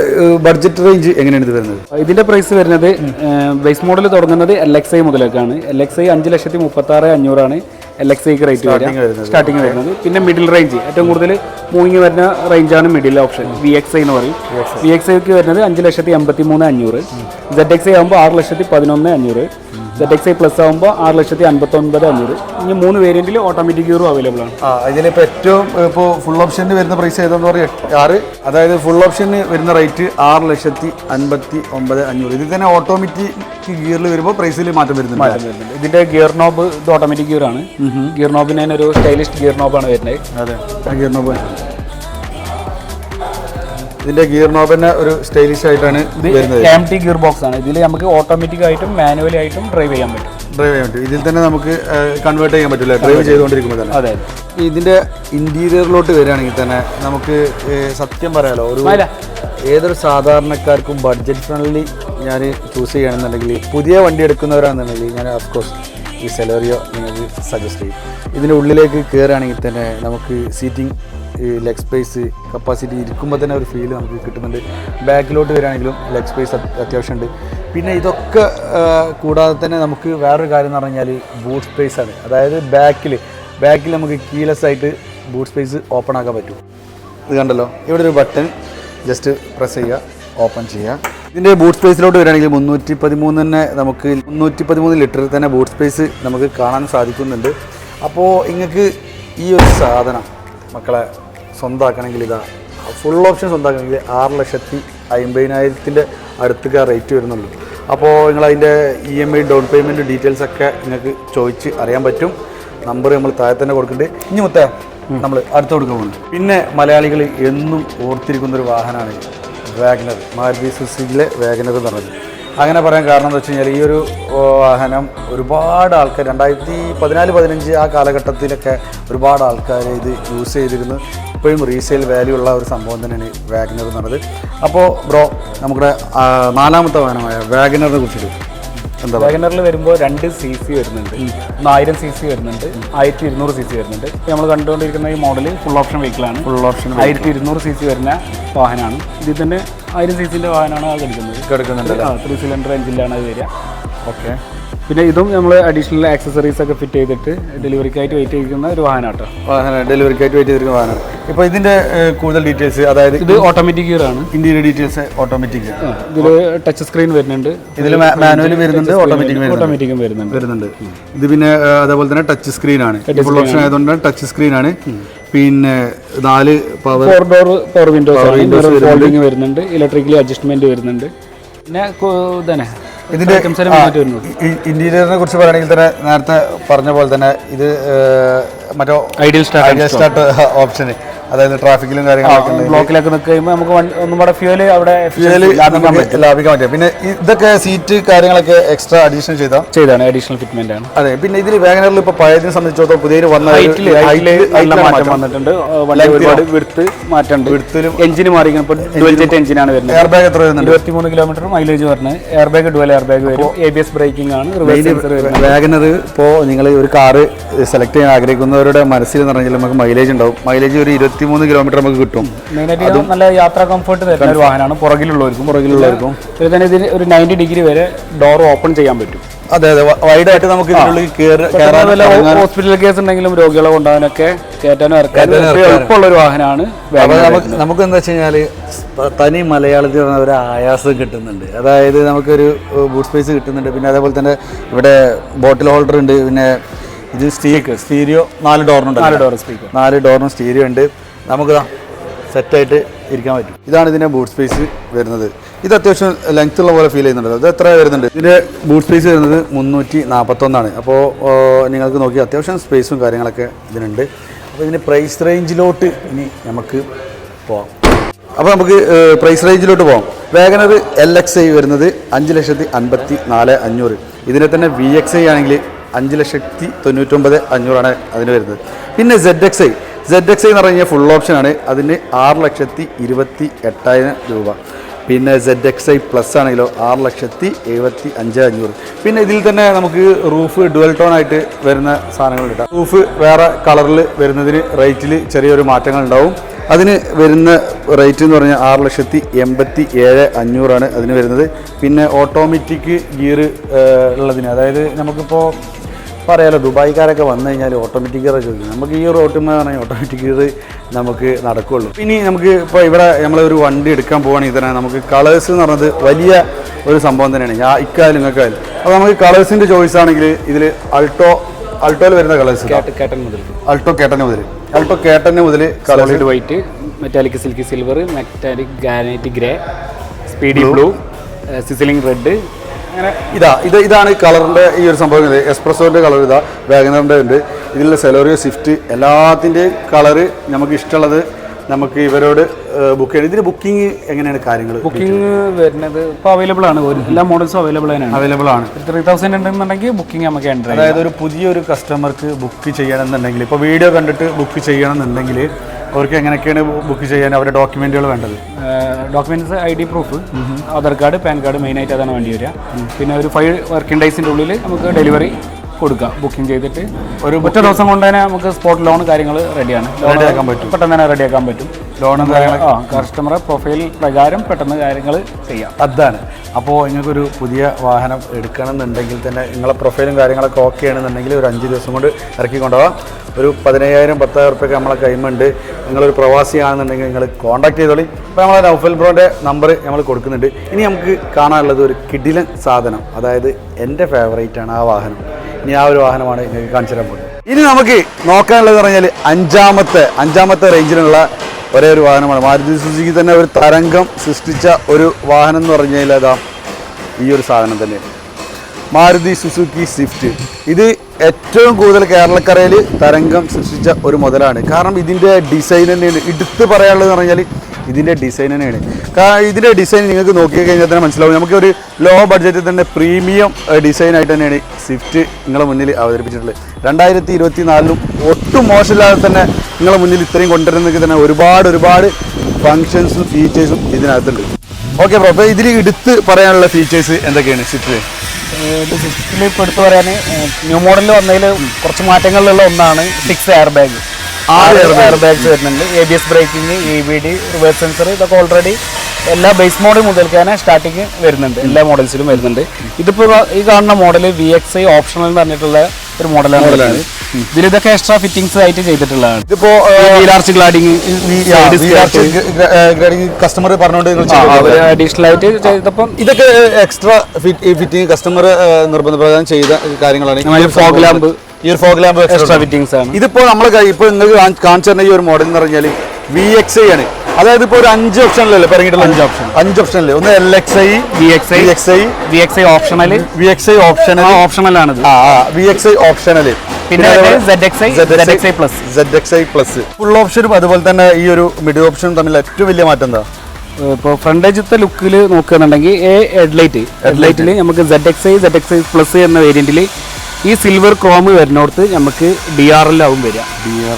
ബഡ്ജറ്റ് റേഞ്ച് എങ്ങനെയാണ് ഇത് വരുന്നത്? ഇതിന്റെ പ്രൈസ് വരുന്നത് ബേസ് മോഡൽ തുടങ്ങുന്നത് എൽ എക്സ് ഐ മുതലേക്കാണ്. എൽ എക്സ് ഐ അഞ്ച് ലക്ഷത്തി മുപ്പത്തി ആറ് അഞ്ഞൂറാണ് എൽ എക്സ് ഐക്ക് റേറ്റ് വരിക. വരുന്നത്. സ്റ്റാർട്ടിങ് വരുന്നത്. പിന്നെ മിഡിൽ റേഞ്ച് ഏറ്റവും കൂടുതൽ മൂവിങ് വരുന്ന റേഞ്ചാണ് middle option V X I എന്ന് പറയും. വി എക്സ് ഐക്ക് വരുന്നത് അഞ്ച് ലക്ഷത്തി എൺപത്തി മൂന്ന് അഞ്ഞൂറ്. സെഡ് എക്സ് ഐ ആകുമ്പോൾ ആറ് ലക്ഷത്തി പതിനൊന്ന് അഞ്ഞൂറ് സെഡ് എക്സ് ഐ പ്ലസ് ആകുമ്പോൾ ആറ് ലക്ഷത്തി അൻപത്തൊൻപത് അഞ്ഞൂറ്. ഇനി മൂന്ന് വേരിയന്റിൽ ഓട്ടോമാറ്റിക് ഗിയറും അവൈലബിൾ ആണ്. ആ ഇതിലിപ്പോൾ ഏറ്റവും ഇപ്പോൾ ഫുൾ ഓപ്ഷന് വരുന്ന പ്രൈസ് ഏതെന്ന് പറയുക ആറ്. അതായത് ഫുൾ ഓപ്ഷന് വരുന്ന റേറ്റ് ആറ് ലക്ഷത്തി അൻപത്തി ഒമ്പത് അഞ്ഞൂറ്. ഇതിൽ തന്നെ ഓട്ടോമാറ്റിക് ഗിയറിൽ വരുമ്പോൾ പ്രൈസിൽ മാറ്റം വരുന്നുണ്ട്. വരുന്നുണ്ട്. ഇതിന്റെ ഗിയർ നോബ് ഇത് ഓട്ടോമാറ്റിക് ഗിയർ ആണ്. ഗിയർ നോബിന് തന്നെ ഒരു സ്റ്റൈലിഷ് ഗിയർ നോബാണ് വരുന്നത്. അതെ ആ ഗിയർ നോബ് ഇതിന്റെ ഗിയർ നോബ് ഒരു സ്റ്റൈലിഷ് ആയിട്ടാണ് വരുന്നത്. എം ടി ഗിയർ ബോക്സ് ആണ്. ഇതിൽ നമുക്ക് ഓട്ടോമാറ്റിക് ആയിട്ടും മാനുവലി ആയിട്ടും ഡ്രൈവ് ചെയ്യാൻ പറ്റും. ഡ്രൈവ് ചെയ്യാൻ പറ്റും. ഇതിൽ തന്നെ നമുക്ക് കൺവേർട്ട് ചെയ്യാൻ പറ്റില്ല? ഡ്രൈവ് ചെയ്തുകൊണ്ടിരിക്കുമ്പോൾ തന്നെ. അതെ ഇതിന്റെ ഇന്റീരിയറിലോട്ട് വരികയാണെങ്കിൽ തന്നെ നമുക്ക് സത്യം പറയാലോ ഒരു ഏതൊരു സാധാരണക്കാർക്കും ബഡ്ജറ്റ് ഫ്രണ്ട്ലി ഞാൻ ചൂസ് ചെയ്യുകയാണെന്നുണ്ടെങ്കിൽ പുതിയ വണ്ടി എടുക്കുന്നവരാണെന്നുണ്ടെങ്കിൽ ഞാൻ ഓഫ്കോഴ്സ് ഈ സെലറിയോ നിങ്ങൾക്ക് സജസ്റ്റ് ചെയ്യും. ഇതിന്റെ ഉള്ളിലേക്ക് കയറുകയാണെങ്കിൽ തന്നെ നമുക്ക് സീറ്റിംഗ് ലെഗ് സ്പേസ് കപ്പാസിറ്റി ഇരിക്കുമ്പോൾ തന്നെ ഒരു ഫീൽ നമുക്ക് കിട്ടുന്നുണ്ട്. ബാക്കിലോട്ട് വരികയാണെങ്കിലും ലെഗ് സ്പേസ് അത്യാവശ്യമുണ്ട്. പിന്നെ ഇതൊക്കെ കൂടാതെ തന്നെ നമുക്ക് വേറൊരു കാര്യം എന്ന് പറഞ്ഞാൽ ബൂട്ട് സ്പേസ് ആണ്. അതായത് ബാക്കിൽ ബാക്കിൽ നമുക്ക് കീലെസ് ആയിട്ട് ബൂട്ട് സ്പേസ് ഓപ്പൺ ആക്കാൻ പറ്റും. ഇത് കണ്ടല്ലോ? ഇവിടെ ഒരു ബട്ടൺ ജസ്റ്റ് പ്രസ് ചെയ്യുക ഓപ്പൺ ചെയ്യുക. ഇതിന്റെ ബൂട്ട് സ്പേസിലോട്ട് വരികയാണെങ്കിൽ മുന്നൂറ്റി പതിമൂന്ന് തന്നെ നമുക്ക് മുന്നൂറ്റി പതിമൂന്ന് ലിറ്റർ തന്നെ ബൂട്ട് സ്പേസ് നമുക്ക് കാണാൻ സാധിക്കുന്നുണ്ട്. അപ്പോൾ നിങ്ങൾക്ക് ഈ ഒരു സാധനം മക്കളെ സ്വന്തമാക്കണമെങ്കിൽ ഇതാ. ഫുൾ ഓപ്ഷൻ സ്വന്തമാക്കണമെങ്കിൽ ആറ് ലക്ഷത്തി അമ്പതിനായിരത്തിന്റെ അടുത്തൊക്കെ റേറ്റ് വരുന്നുള്ളൂ. അപ്പോൾ നിങ്ങൾ അതിന്റെ E M I down payment details ഒക്കെ നിങ്ങൾക്ക് ചോദിച്ച് അറിയാൻ പറ്റും. നമ്പർ നമ്മൾ താഴെ തന്നെ കൊടുക്കുന്നുണ്ട് ഇനി മുത്തേ നമ്മൾ അടുത്ത് കൊടുക്കാൻ പോകുന്നു പിന്നെ മലയാളികൾ എന്നും ഓർത്തിരിക്കുന്ന ഒരു വാഹനമാണ് വാഗനർ മാരുതി സുസുക്കിയിലെ വാഗനർ എന്ന് പറഞ്ഞത്. അങ്ങനെ പറയാൻ കാരണം എന്താ വെച്ച് കഴിഞ്ഞാൽ ഈ ഒരു വാഹനം ഒരുപാട് ആൾക്കാർ രണ്ടായിരത്തി പതിനാല് പതിനഞ്ച് ആ കാലഘട്ടത്തിലൊക്കെ ഒരുപാട് ആൾക്കാർ ഇത് യൂസ് ചെയ്തിരുന്നു. ഇപ്പോഴും റീസെയിൽ വാല്യൂ ഉള്ള ഒരു സംഭവം തന്നെയാണ് വാഗനർ എന്ന് പറയുന്നത്. അപ്പോൾ ബ്രോ നമ്മുടെ നാലാമത്തെ വാഹനമായ വാഗനറിനെ കുറിച്ചിട്ട് എന്താ വാഗനറിൽ വരുമ്പോൾ രണ്ട് സി സി വരുന്നുണ്ട്. ഒന്ന് ആയിരം സി സി വരുന്നുണ്ട്. ആയിരത്തി ഇരുന്നൂറ് സി സി വരുന്നുണ്ട്. നമ്മൾ കണ്ടുകൊണ്ടിരിക്കുന്ന ഈ മോഡൽ ഫുൾ ഓപ്ഷൻ വെഹിക്കിളാണ് ഫുൾ ഓപ്ഷൻ ആയിരത്തി ഇരുന്നൂറ് സി സി വരുന്ന വാഹനമാണ്. ഇതിൽ തന്നെ ആയിരം സി സിന്റെ വാഹനമാണ് അത് എടുക്കുന്നത്. കിടക്കുന്നുണ്ട് ആ ത്രീ സിലിണ്ടർ എഞ്ചിനിലാണ് അത് വരിക. ഓക്കെ. പിന്നെ ഇതും നമ്മൾ അഡീഷണൽ ആക്സസറീസ് ഒക്കെ ഫിറ്റ് ചെയ്തിട്ട് ഡെലിവറിക്കായിട്ട് വെയിറ്റ് ചെയ്തിരിക്കുന്ന ഒരു വാഹനമാട്ടോ വാഹന ഡെലിവറിക്കായിട്ട് വെയിറ്റ് ചെയ്തിരിക്കുന്ന വാഹനം. ഇപ്പോൾ ഇതിന്റെ കൂടുതൽ ഡീറ്റെയിൽസ് അതായത് ഇത് ഓട്ടോമാറ്റിക് ഗിയർ ആണ്. ഇന്റീരിയർ ഡീറ്റെയിൽസ് ഓട്ടോമാറ്റിക് ഇതിൽ ടച്ച് സ്ക്രീൻ വരുന്നുണ്ട്. ഇതിൽ മാനുവൽ വരുന്നുണ്ട് ഓട്ടോമാറ്റിക് ഓട്ടോമാറ്റിക്കും വരുന്നുണ്ട്. വരുന്നുണ്ട്. ഇത് പിന്നെ അതേപോലെ തന്നെ ടച്ച് സ്ക്രീൻ ആണ്. ഫുൾ ഓപ്ഷൻ ആയതുകൊണ്ട് ടച്ച് സ്ക്രീൻ ആണ്. പിന്നെ നാല് power four door power windows folding വരുന്നുണ്ട്. ഇലക്ട്രിക്കലി അഡ്ജസ്റ്റ്മെന്റ് വരുന്നുണ്ട്. പിന്നെ തന്നെ ഇതിന്റെ ഇന്റീരിയറിനെ കുറിച്ച് പറയുകയാണെങ്കിൽ തന്നെ നേരത്തെ പറഞ്ഞ പോലെ തന്നെ ഇത് മറ്റോ ഐഡിയൽ സ്റ്റാർട്ട് ഐഡിയ സ്റ്റാർട്ട് ഓപ്ഷന് അതായത് ട്രാഫിക്കിലും കാര്യങ്ങളൊക്കെ ബ്ലോക്കിലൊക്കെ നിൽക്ക് നമുക്ക് ഒന്നും കൂടെ ഫ്യൂൽ അവിടെ ഫ്യൂൽ ലാഭിക്കാൻ പറ്റും. പിന്നെ ഇതൊക്കെ സീറ്റ് കാര്യങ്ങളൊക്കെ എക്സ്ട്രാ അഡീഷൻ ചെയ്താൽ ചെയ്താണ് അഡീഷണൽ ഫിറ്റ്മെന്റ് ആണ്. അതെ പിന്നെ ഇതിൽ വാഗനറിൽ ഇപ്പോൾ പഴയതിനെ സംബന്ധിച്ചിടത്തോളം പുതിയ വന്ന മാറ്റം. വന്നിട്ടുണ്ട്. ഒരുപാട്? വിടുത്ത് മാറ്റമുണ്ട്. വിടുത്തിലും എഞ്ചിന് ഡുവൽ ജെറ്റ് എഞ്ചിനാണ് വരുന്നത്. എയർ ബാഗ് എത്ര വരുന്നുണ്ട്? ഇരുപത്തിമൂന്ന് കിലോമീറ്റർ മൈലേജ് വരുന്നത് air bag dual air bag വരും എ ബി എസ് ബ്രേക്കിംഗ് ആണ് വാഗനർ ഇപ്പോൾ നിങ്ങൾ ഒരു കാറ് സെലക്ട് ചെയ്യാൻ ആഗ്രഹിക്കുന്നവരുടെ മനസ്സിൽ എന്ന് പറഞ്ഞാൽ നമുക്ക് മൈലേജ് ഉണ്ടാവും. മൈലേജ് ഒരു ഇരുപത്തിമൂന്ന് കിലോമീറ്റർ നമുക്ക് കിട്ടും. മെയിനായിട്ട് നല്ല യാത്രാ കംഫർട്ട് തരുന്ന ഒരു വാഹനമാണ്. പുറകിലുള്ളവർക്കും പുറകിലുള്ളവർക്കും. പിന്നെ തന്നെ ഇതിന് ഒരു നയന്റി ഡിഗ്രി വരെ ഡോർ ഓപ്പൺ ചെയ്യാൻ പറ്റും. അതെ അതെ. വൈഡ് ആയിട്ട് നമുക്ക് ഹോസ്പിറ്റൽ കേസ് ഉണ്ടെങ്കിലും രോഗികളെ കൊണ്ടുപോകാനൊക്കെ കയറ്റാനും ഇറക്കാനും എളുപ്പമുള്ള ഒരു വാഹനമാണ് നമുക്ക് നമുക്ക് എന്താ വെച്ച് കഴിഞ്ഞാൽ തനി മലയാളത്തിൽ ഒരു ആയാസം കിട്ടുന്നുണ്ട്. അതായത് നമുക്കൊരു ബൂട്ട് സ്പേസ് കിട്ടുന്നുണ്ട്. പിന്നെ അതേപോലെ തന്നെ ഇവിടെ ബോട്ടിൽ ഹോൾഡർ ഉണ്ട്. പിന്നെ ഇത് സ്റ്റീക്ക് സ്റ്റീരിയോ നാല് ഡോറിനുണ്ട് നാല് ഡോർ സ്പീക്കർ നാല് ഡോറിനും സ്റ്റീരിയോ ഉണ്ട്. നമുക്ക് സെറ്റായിട്ട് ഇരിക്കാൻ പറ്റും. ഇതാണ് ഇതിന്റെ ബൂട്ട് സ്പേസ് വരുന്നത്. ഇത് അത്യാവശ്യം ലെങ്ത് ഉള്ള പോലെ ഫീൽ ചെയ്യുന്നുണ്ട്. അത് എത്ര വരുന്നുണ്ട്? ഇതിന്റെ ബൂട്ട് സ്പേസ് വരുന്നത് മുന്നൂറ്റി നാൽപ്പത്തൊന്നാണ് അപ്പോൾ നിങ്ങൾക്ക് നോക്കി അത്യാവശ്യം സ്പേസും കാര്യങ്ങളൊക്കെ ഇതിനുണ്ട്. അപ്പോൾ ഇതിന്റെ പ്രൈസ് റേഞ്ചിലോട്ട് ഇനി നമുക്ക് പോവാം. അപ്പോൾ നമുക്ക് പ്രൈസ് റേഞ്ചിലോട്ട് പോകാം വേഗനർ എൽ എക്സ് ഐ വരുന്നത് അഞ്ച് ലക്ഷത്തി അൻപത്തി നാല് അഞ്ഞൂറ്. ഇതിനെ തന്നെ വി എക്സ് ഐ ആണെങ്കിൽ അഞ്ച് ലക്ഷത്തി തൊണ്ണൂറ്റൊമ്പത് അഞ്ഞൂറാണ് അതിന് വരുന്നത്. പിന്നെ Z X I Z X എന്ന് പറഞ്ഞാൽ ഫുൾ ഓപ്ഷനാണ് അതിന് ആറ് ലക്ഷത്തി ഇരുപത്തി എട്ടായിരം രൂപ. പിന്നെ സെഡ് എക്സ് ഐ പ്ലസ് ആണെങ്കിലോ ആറ് ലക്ഷത്തി എഴുപത്തി അഞ്ച് അഞ്ഞൂറ്. പിന്നെ ഇതിൽ തന്നെ നമുക്ക് റൂഫ് ഡുവൽ ടോൺ ആയിട്ട് വരുന്ന സാധനങ്ങൾ കിട്ടാം റൂഫ് വേറെ കളറിൽ വരുന്നതിന് റേറ്റിൽ ചെറിയൊരു മാറ്റങ്ങൾ ഉണ്ടാവും. അതിന് വരുന്ന റേറ്റ് എന്ന് പറഞ്ഞാൽ ആറ് ലക്ഷത്തി എൺപത്തി ഏഴ് അഞ്ഞൂറാണ് അതിന് വരുന്നത്. പിന്നെ ഓട്ടോമാറ്റിക് ഗിയർ ഉള്ളതിന്. അതായത് നമുക്കിപ്പോൾ പറയാലോ ദുബായിക്കാരൊക്കെ വന്നു കഴിഞ്ഞാൽ ഓട്ടോമാറ്റിക് ഗിയർ ചോദിക്കും നമുക്ക് ഈ ഒരു ഓട്ടോമ പറഞ്ഞാൽ ഓട്ടോമാറ്റിക് ഗിയർ നമുക്ക് നടക്കുകയുള്ളൂ ഇനി നമുക്ക് ഇപ്പോൾ ഇവിടെ നമ്മളൊരു വണ്ടി എടുക്കാൻ പോവുകയാണെങ്കിൽ തന്നെ നമുക്ക് കളേഴ്സ് എന്ന് പറഞ്ഞത് വലിയ ഒരു സംഭവം തന്നെയാണ്. ഞാൻ ഇക്കാലും ഇങ്ങക്കാലും അപ്പോൾ നമുക്ക് കളേഴ്സിന്റെ ചോയ്സ് ആണെങ്കിൽ ഇതിൽ അൾട്ടോ അൾട്ടോയിൽ വരുന്ന കളേഴ്സ് കേട്ടൻ മുതൽ അൾട്ടോ കേട്ടൻ മുതൽ അൾട്ടോ കേട്ടൻ മുതൽ colours white metallic silky silver metallic granite grey speedy blue sizzling red ഇതാ ഇത് ഇതാണ് കളറിന്റെ ഈ ഒരു സംഭവം ഇത്. എക്സ്പ്രസോന്റെ കളർ ഇതാ വാഗനറിന്റെ ഉണ്ട്. ഇതിലുള്ള സെലോറിയോ സ്വിഫ്റ്റ് എല്ലാത്തിന്റെയും കളറ് നമുക്ക് ഇഷ്ടമുള്ളത് നമുക്ക് ഇവരോട് ബുക്ക് ചെയ്യണം ഇതിന് ബുക്കിംഗ് എങ്ങനെയാണ് കാര്യങ്ങൾ? ബുക്കിംഗ് വരുന്നത് ഇപ്പോൾ അവൈലബിൾ ആണ്. എല്ലാ മോഡൽസും അവൈലബിൾ തന്നെയാണ് അവൈലബിൾ ആണ്. ത്രീ തൗസൻഡ് ഉണ്ടെന്നുണ്ടെങ്കിൽ ബുക്കിംഗ് നമുക്ക് അതായത് ഒരു പുതിയൊരു കസ്റ്റമർക്ക് ബുക്ക് ചെയ്യണമെന്നുണ്ടെങ്കിൽ ഇപ്പോൾ വീഡിയോ കണ്ടിട്ട് ബുക്ക് ചെയ്യണമെന്നുണ്ടെങ്കിൽ അവർക്ക് എങ്ങനെയൊക്കെയാണ് ബുക്ക് ചെയ്യാൻ അവരുടെ ഡോക്യുമെന്റുകൾ വേണ്ടത്? Documents I D proof Aadhaar card PAN card മെയിനായിട്ട് അതാണ് വേണ്ടി വരിക. പിന്നെ ഒരു ഫൈവ് വർക്കിംഗ് ഡേയ്സിന്റെ ഉള്ളിൽ നമുക്ക് ഡെലിവറി കൊടുക്കാം. ബുക്കിംഗ് ചെയ്തിട്ട് ഒരു ഒറ്റ ദിവസം കൊണ്ട് തന്നെ നമുക്ക് സ്പോട്ട് ലോൺ കാര്യങ്ങൾ റെഡിയാണ് റെഡിയാക്കാൻ പറ്റും. പെട്ടെന്ന് തന്നെ റെഡിയാക്കാൻ പറ്റും. ലോണും ആ കസ്റ്റമറെ പ്രൊഫൈൽ പ്രകാരം പെട്ടെന്ന് കാര്യങ്ങൾ ചെയ്യാം. അതാണ്. അപ്പോൾ നിങ്ങൾക്കൊരു പുതിയ വാഹനം എടുക്കണമെന്നുണ്ടെങ്കിൽ തന്നെ നിങ്ങളെ പ്രൊഫൈലും കാര്യങ്ങളൊക്കെ ഓക്കെ ആണെന്നുണ്ടെങ്കിൽ ഒരു അഞ്ച് ദിവസം കൊണ്ട് ഇറക്കി കൊണ്ടുപോകാം ഒരു പതിനയ്യായിരം പത്തായിരം ഉറുപ്പ്യൊക്കെ നമ്മളെ കൈമുണ്ട്. നിങ്ങളൊരു പ്രവാസിയാണെന്നുണ്ടെങ്കിൽ നിങ്ങൾ കോൺടാക്ട് ചെയ്തോളി. അപ്പോൾ നമ്മളെ നൗഫൽ ബ്രോന്റെ നമ്പർ നമ്മൾ കൊടുക്കുന്നുണ്ട്. ഇനി നമുക്ക് കാണാനുള്ളത് ഒരു കിഡിലൻ സാധനം. അതായത് എന്റെ ഫേവറേറ്റ് ആണ് ആ വാഹനം. ഇനി ആ ഒരു വാഹനമാണ് നിങ്ങൾക്ക് കാണിച്ചു തരാൻ പോകുന്നത്. ഇനി നമുക്ക് നോക്കാനുള്ളത് പറഞ്ഞാൽ അഞ്ചാമത്തെ അഞ്ചാമത്തെ റേഞ്ചിലുള്ള ഒരേ ഒരു വാഹനമാണ്. മാരുതി സുസുക്കി തന്നെ ഒരു തരംഗം സൃഷ്ടിച്ച ഒരു വാഹനം എന്ന് പറഞ്ഞു കഴിഞ്ഞാൽ അതാ ഈ ഒരു സാധനം തന്നെ. Maruti Suzuki Swift. ഇത് ഏറ്റവും കൂടുതൽ കേരളക്കരയിൽ തരംഗം സൃഷ്ടിച്ച ഒരു മുതലാണ് കാരണം ഇതിന്റെ ഡിസൈൻ തന്നെയാണ്. എടുത്ത് പറയാനുള്ളത് പറഞ്ഞാൽ ഇതിന്റെ ഡിസൈൻ തന്നെയാണ്. കാരണം ഇതിന്റെ ഡിസൈൻ നിങ്ങൾക്ക് നോക്കി കഴിഞ്ഞാൽ തന്നെ മനസ്സിലാവും. നമുക്ക് ഒരു ലോ ബഡ്ജറ്റിൽ തന്നെ പ്രീമിയം ഡിസൈൻ ആയിട്ട് തന്നെയാണ് സ്വിഫ്റ്റ് നിങ്ങളെ മുന്നിൽ അവതരിപ്പിച്ചിട്ടുള്ളത്. രണ്ടായിരത്തി ഇരുപത്തി നാലിലും ഒട്ടും മോശമില്ലാതെ തന്നെ നിങ്ങളെ മുന്നിൽ ഇത്രയും കൊണ്ടുവരുന്നെങ്കിൽ തന്നെ ഒരുപാട് ഒരുപാട് ഫങ്ഷൻസും ഫീച്ചേഴ്സും ഇതിനകത്തുണ്ട്. ഓക്കെ ബ്രോ അപ്പോൾ ഇതിൽ എടുത്ത് പറയാനുള്ള ഫീച്ചേഴ്സ് എന്തൊക്കെയാണ് സ്വിഫ്റ്റ് സിസ്റ്റത്തിൽ ഇപ്പോൾ എടുത്തു പറയാൻ ന്യൂ മോഡലിൽ വന്നതിൽ കുറച്ച് മാറ്റങ്ങളിലുള്ള ഒന്നാണ് സിക്സ് എയർ ബാഗ് ആറ് എയർ ബാഗ്സ് വരുന്നുണ്ട്. A B S braking E B D reverse sensor ഇതൊക്കെ ഓൾറെഡി എല്ലാ ബേസ് മോഡൽ മുതൽക്ക് തന്നെ സ്റ്റാർട്ടിങ് വരുന്നുണ്ട്. എല്ലാ മോഡൽസിലും വരുന്നുണ്ട്. ഇതിപ്പോൾ ഈ കാണുന്ന model V X I optional എന്ന് പറഞ്ഞിട്ടുള്ള ഒരു മോഡലാണ് വരുന്നത്. ഇതിൽ ഇതൊക്കെ എക്സ്ട്രാ ഫിറ്റിംഗ്സ് ആയിട്ട് ചെയ്തിട്ടുള്ളതാണ്. ഇതിപ്പോ ഗ്ലാഡിങ് കസ്റ്റമർ പറഞ്ഞുകൊണ്ട്. അഡീഷണൽ ആയിട്ട്. ചെയ്തപ്പം ഇതൊക്കെ എക്സ്ട്രാ ഫിറ്റിംഗ് കസ്റ്റമർ നിർബന്ധപ്രകാരം ചെയ്ത കാര്യങ്ങളാണ്. ഫോഗ് ലാമ്പ് ഈ ഒരു ഫോഗ് ലാമ്പ് എക്സ്ട്രാ ഫിറ്റിംഗ്സ് ആണ്. ഇതിപ്പോ നമ്മൾ ഇപ്പോൾ ഇപ്പൊ നിങ്ങൾക്ക് കാണിച്ചു തരുന്ന ഈ ഒരു മോഡൽ എന്ന് പറഞ്ഞാൽ വി എക്സ് ഐ ആണ്. അതായത് ഇപ്പോൾ ഒരു അഞ്ച് ഓപ്ഷനിലല്ലേ പറഞ്ഞിട്ടുള്ള അഞ്ച് ഓപ്ഷൻ അഞ്ച് ഓപ്ഷനല്ലേ ഒന്ന് L X I V X I X I V X I optional V X I optional optional ആണ് ആ വി എക്സ് ഐ ഓപ്ഷണൽ പിന്നെ Z X I plus full ഓപ്ഷനും അതുപോലെ തന്നെ ഈ ഒരു മിഡിൽ ഓപ്ഷനും തമ്മിൽ ഏറ്റവും വലിയ മാറ്റം എന്താ? ഇപ്പോൾ ഫ്രണ്ടേജത്തെ ലുക്കിൽ നോക്കുകയാണെന്നുണ്ടെങ്കിൽ എ ഹെഡ്ലൈറ്റ് ഹെഡ്ലൈറ്റിൽ നമുക്ക് Z X I Z X I plus എന്ന വേരിയന്റിൽ ഈ സിൽവർ ക്രോം വരുന്നിടത്ത് നമുക്ക് ഡി ആർ എൽ ആവും വരിക.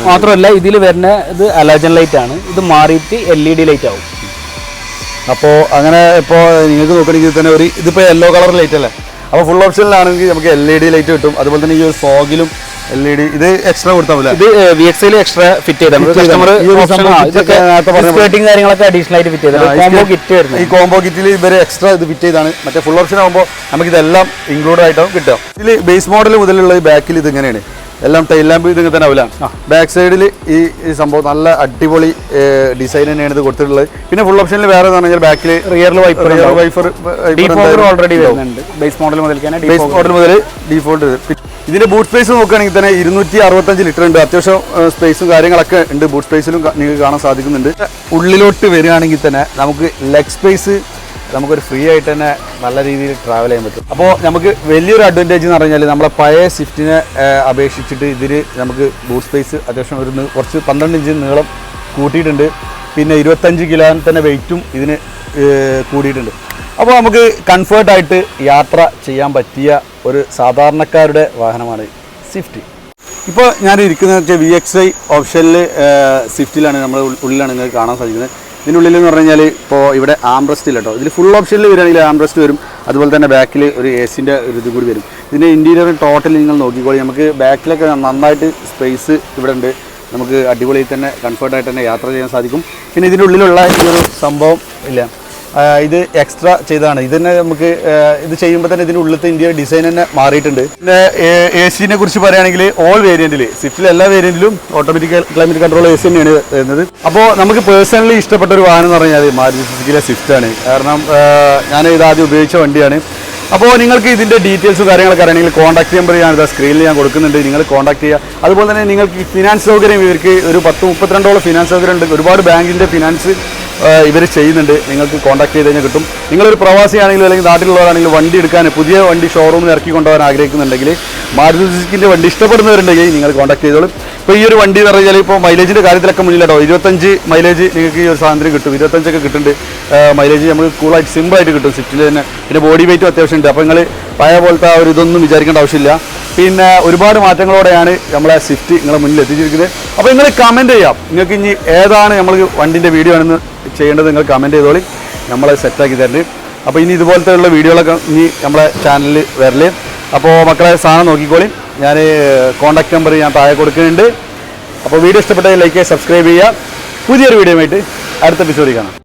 മാത്രമല്ല ഇതിൽ വരുന്ന ഇത് അലാജൻ ലൈറ്റ് ആണ്. ഇത് മാറിയിട്ട് എൽ ഇ ഡി ലൈറ്റ് ആവും. അപ്പോൾ അങ്ങനെ ഇപ്പോൾ നിങ്ങൾക്ക് നോക്കണമെങ്കിൽ തന്നെ ഒരു ഇതിപ്പോൾ യെല്ലോ കളർ ലൈറ്റ് അല്ലേ? അപ്പോൾ ഫുൾ ഓപ്ഷനിലാണെങ്കിൽ നമുക്ക് എൽ ഇ ഡി ലൈറ്റ് കിട്ടും. അതുപോലെ തന്നെ ഈ ഒരു ഫോഗിലും എൽ ഇ ഡി ഇത് എക്സ്ട്രാ കൊടുത്താൽ ഇത് V X extra fit Fit customer കാര്യങ്ങളൊക്കെ അഡീഷണൽ ആയിട്ട് ഫിറ്റ് ചെയ്തത് കോംബോ കിറ്റ് വരുന്നത്. ഈ കോംബോ കിറ്റിൽ ഇവർ എക്സ്ട്രാ ഇത് ഫിറ്റ് ചെയ്താണ്. മറ്റേ ഫുൾ ഓപ്ഷൻ ആകുമ്പോൾ നമുക്ക് ഇതെല്ലാം ഇൻക്ലൂഡ് ആയിട്ടാവും കിട്ടുക. ഇതിൽ ബേസ് മോഡൽ മുതലുള്ള ബാക്കിൽ ഇത് ഇങ്ങനെയാണ് എല്ലാം ടൈൽ ലാമ്പ് ഇത് ഇങ്ങനെ തന്നെ ആവില്ല ബാക്ക് സൈഡിൽ ഈ ഈ സംഭവം നല്ല അടിപൊളി ഡിസൈൻ തന്നെയാണ് ഇത് കൊടുത്തിട്ടുള്ളത്. പിന്നെ ഫുൾ ഓപ്ഷനിൽ വേറെ എന്ന് പറഞ്ഞാൽ ബാക്കിൽ റിയറിൽ വൈപ്പർ വൈഫർ ഡീഫോഗർ ഓൾറെഡി വരുന്നുണ്ട്. ബേസ് മോഡൽ തന്നെ ബേസ് മോഡൽ മുതൽ ഡീഫോൾട്ട് ഇതിന്റെ ബൂട്ട് സ്പേസ് നോക്കുകയാണെങ്കിൽ തന്നെ ഇരുന്നൂറ്റി അറുപത്തഞ്ച് ലിറ്റർ ഉണ്ട്. അത്യാവശ്യം സ്പേസും കാര്യങ്ങളൊക്കെ ഉണ്ട്. ബൂട്ട് സ്പേസിലും നിങ്ങൾക്ക് കാണാൻ സാധിക്കുന്നുണ്ട്. ഉള്ളിലോട്ട് വരികയാണെങ്കിൽ തന്നെ നമുക്ക് ലെഗ് സ്പേസ് നമുക്കൊരു ഫ്രീ ആയിട്ട് തന്നെ നല്ല രീതിയിൽ ട്രാവൽ ചെയ്യാൻ പറ്റും. അപ്പോൾ നമുക്ക് വലിയൊരു അഡ്വാന്റേജ് എന്ന് പറഞ്ഞാൽ നമ്മളെ പഴയ സ്വിഫ്റ്റിനെ അപേക്ഷിച്ചിട്ട് ഇതിൽ നമുക്ക് ബൂട്ട് സ്പേസ് അത്യാവശ്യം ഒരു കുറച്ച് പന്ത്രണ്ട് ഇഞ്ച് നീളം കൂട്ടിയിട്ടുണ്ട്. പിന്നെ ഇരുപത്തഞ്ച് കിലോ തന്നെ വെയിറ്റും ഇതിന് കൂടിയിട്ടുണ്ട്. അപ്പോൾ നമുക്ക് കംഫേർട്ടായിട്ട് യാത്ര ചെയ്യാൻ പറ്റിയ ഒരു സാധാരണക്കാരുടെ വാഹനമാണ് സ്വിഫ്റ്റ് ഇപ്പോൾ ഞാൻ വെച്ചാൽ വി എക്സ് ഐ ഓപ്ഷനിൽ സ്വിഫ്റ്റിലാണ് നമ്മൾ ഉള്ളിലാണ് നിങ്ങൾക്ക് കാണാൻ സാധിക്കുന്നത്. ഇതിനുള്ളിൽ എന്ന് പറഞ്ഞു കഴിഞ്ഞാൽ ഇപ്പോൾ ഇവിടെ ആംബ്രസ്റ്റ് ഇല്ല കേട്ടോ. ഇതിൽ ഫുൾ ഓപ്ഷനിൽ വരികയാണെങ്കിൽ ആംബ്രസ്റ്റ് വരും. അതുപോലെ തന്നെ ബാക്കിൽ ഒരു എ സിന്റെ ഒരു ഇത് കൂടി വരും. ഇതിന്റെ ഇന്റീരിയർ ടോട്ടൽ നിങ്ങൾ നോക്കിക്കോളി. നമുക്ക് ബാക്കിലൊക്കെ നന്നായിട്ട് സ്പേസ് ഇവിടെ ഉണ്ട്. നമുക്ക് അടിപൊളിയിൽ തന്നെ കംഫർട്ടായിട്ട് തന്നെ യാത്ര ചെയ്യാൻ സാധിക്കും. പിന്നെ ഇതിന്റെ ഉള്ളിലുള്ള ഈ ഒരു സംഭവം ഇല്ല. ഇത് എക്സ്ട്രാ ചെയ്തതാണ്. ഇത് തന്നെ നമുക്ക് ഇത് ചെയ്യുമ്പോൾ തന്നെ ഇതിന്റെ ഉള്ളിലത്തെ ഇന്ത്യ ഡിസൈൻ തന്നെ മാറിയിട്ടുണ്ട്. പിന്നെ എ സിനെ കുറിച്ച് പറയുകയാണെങ്കിൽ ഓൾ വേരിയന്റിൽ സ്വിഫ്റ്റിൽ എല്ലാ വേരിയന്റിലും automatic climate control A C തന്നെയാണ് വരുന്നത്. അപ്പോൾ നമുക്ക് പേഴ്സണലി ഇഷ്ടപ്പെട്ട ഒരു വാഹനം എന്ന് പറഞ്ഞാൽ മാരുതി സുസുക്കിയിലെ സ്വിഫ്റ്റാണ് കാരണം ഞാൻ ഇത് ആദ്യം ഉപയോഗിച്ച വണ്ടിയാണ്. അപ്പോൾ നിങ്ങൾക്ക് ഇതിന്റെ ഡീറ്റെയിൽസ് കാര്യങ്ങളൊക്കെ അറിയണമെങ്കിൽ കോൺടാക്ട് നമ്പർ ഞാൻ സ്ക്രീനിൽ ഞാൻ കൊടുക്കുന്നുണ്ട്. നിങ്ങൾ കോൺടാക്ട് ചെയ്യുക അതുപോലെ തന്നെ നിങ്ങൾക്ക് ഫിനാൻസ് സൗകര്യം ഇവർക്ക് ഒരു പത്ത് മുപ്പത്തിരണ്ടോളം ഫിനാൻസ് സൗകര്യം ഉണ്ട് ഒരുപാട് ബാങ്കിന്റെ ഫിനാൻസ് ഇവർ ചെയ്യുന്നുണ്ട്. നിങ്ങൾക്ക് കോൺടാക്ട് ചെയ്ത് കഴിഞ്ഞാൽ കിട്ടും. നിങ്ങളൊരു പ്രവാസിയാണെങ്കിലും അല്ലെങ്കിൽ നാട്ടിലുള്ളവരാണെങ്കിലും വണ്ടി എടുക്കാൻ പുതിയ വണ്ടി ഷോറൂമിൽ ഇറക്കി കൊണ്ടുപോകാൻ ആഗ്രഹിക്കുന്നുണ്ടെങ്കിൽ മാരുതി വണ്ടി ഇഷ്ടപ്പെടുന്നവരുണ്ടെങ്കിൽ നിങ്ങൾ കോൺടാക്ട് ചെയ്തോളും. ഇപ്പോൾ ഈ ഒരു വണ്ടി എന്ന് പറഞ്ഞാൽ ഇപ്പോൾ മൈലേജിന്റെ കാര്യത്തിലൊക്കെ മുന്നിലാട്ടോ. ഇരുപത്തഞ്ച് മൈലേജ് നിങ്ങൾക്ക് ഈ ഒരു സാധനം കിട്ടും. ഇരുപത്തഞ്ചൊക്കെ കിട്ടുന്നുണ്ട്. മൈലേജ് നമുക്ക് കൂളായിട്ട് സിമ്പിളായിട്ട് കിട്ടും. സ്വിഫ്റ്റിൽ തന്നെ. പിന്നെ ബോഡി വെയിറ്റും അത്യാവശ്യമുണ്ട്. അപ്പോൾ നിങ്ങൾ പഴയ പോലത്തെ ആ ഒരു ഇതൊന്നും വിചാരിക്കേണ്ട ആവശ്യമില്ല. പിന്നെ ഒരുപാട് മാറ്റങ്ങളോടെയാണ് നമ്മളെ സ്വിഫ്റ്റ് നിങ്ങളെ മുന്നിൽ എത്തിച്ചിരിക്കുന്നത്. അപ്പോൾ നിങ്ങൾ കമന്റ് ചെയ്യാം. നിങ്ങൾക്ക് ഇനി ഏതാണ് നമ്മൾ വണ്ടിന്റെ വീഡിയോ ആണെന്ന് ചെയ്യേണ്ടത് നിങ്ങൾ കമന്റ് ചെയ്തോളി. നമ്മളെ സെറ്റാക്കി തരുന്നത് അപ്പോൾ ഇനി ഇതുപോലത്തെ ഉള്ള വീഡിയോകളൊക്കെ ഇനി നമ്മളെ ചാനലിൽ വരൽ. അപ്പോൾ മക്കളെ സാധനം നോക്കിക്കോളി. ഞാൻ കോൺടാക്ട് നമ്പർ ഞാൻ താഴെ കൊടുക്കുന്നുണ്ട്. അപ്പോൾ വീഡിയോ ഇഷ്ടപ്പെട്ടെങ്കിൽ ലൈക്ക് ചെയ്യുക സബ്സ്ക്രൈബ് ചെയ്യുക. പുതിയൊരു വീഡിയോ ആയിട്ട് അടുത്ത എപ്പിസോഡിൽ കാണാം.